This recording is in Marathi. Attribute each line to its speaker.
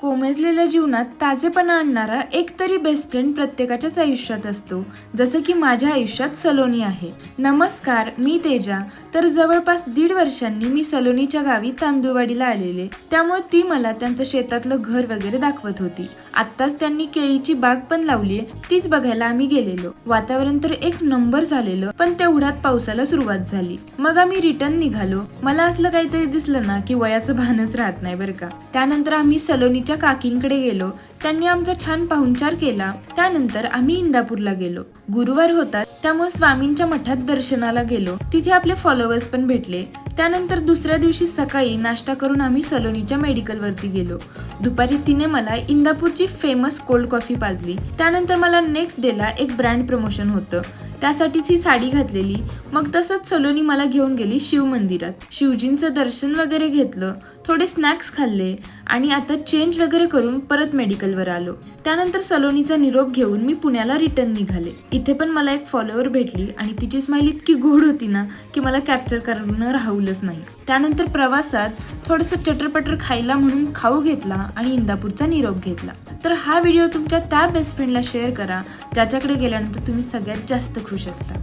Speaker 1: कोमेजलेल्या जीवनात ताजेपणा आणणारा एक तरी बेस्ट फ्रेंड प्रत्येकाच्याच आयुष्यात असतो. जसं की माझ्या आयुष्यात सलोनी आहे. नमस्कार मी तेजा. तर जवळपास दीड वर्षांनी मी सलोनीच्या गावी तांदूळवाडीला आलेले. त्यामुळे ती मला त्यांचं शेतातलं घर वगैरे दाखवत होती. आत्ताच त्यांनी केळीची बाग पण लावलीये तीच बघायला आम्ही गेलेलो. वातावरण तर एक नंबर झालेलं पण तेवढ्यात पावसाला सुरुवात झाली. मग आम्ही रिटर्न निघालो. मला असलं काहीतरी दिसलं ना की वयाचं भानच राहत नाही बरं का. त्यानंतर आम्ही सलोनीच्या काकींकडे गेलो. त्यांनी आमचा छान पाहुणचार केला. त्यानंतर आम्ही इंदापूरला गेलो. गुरुवार होता त्यामुळे स्वामींच्या मठात दर्शनाला गेलो. तिथे आपले फॉलोअर्स पण भेटले. त्यानंतर दुसऱ्या दिवशी सकाळी नाश्ता करून आम्ही सलोनीच्या मेडिकलवरती गेलो. दुपारी तिने मला इंदापूरची फेमस कोल्ड कॉफी पाजली. त्यानंतर मला नेक्स्ट डेला एक ब्रँड प्रमोशन होतं. त्यासाठीच ही साडी घातलेली. मग तसंच सलोनी मला घेऊन गेली शिव मंदिरात. शिवजींचं दर्शन वगैरे घेतलं थोडे स्नॅक्स खाल्ले आणि आता चेंज वगैरे करून परत मेडिकलवर आलो. त्यानंतर सलोनीचा निरोप घेऊन मी पुण्याला रिटर्न निघाले. इथे पण मला एक फॉलोअर भेटली आणि तिची स्माईल इतकी गोड होती ना की मला कॅप्चर करणं राहूलच नाही. त्यानंतर प्रवासात थोडंसं चटरपटर खायला म्हणून खाऊ घेतला आणि इंदापूरचा निरोप घेतला. तर हा व्हिडिओ तुमच्या त्या बेस्ट फ्रेंडला शेअर करा ज्याच्याकडे गेल्यानंतर तुम्ही सगळ्यात जास्त खुश असता.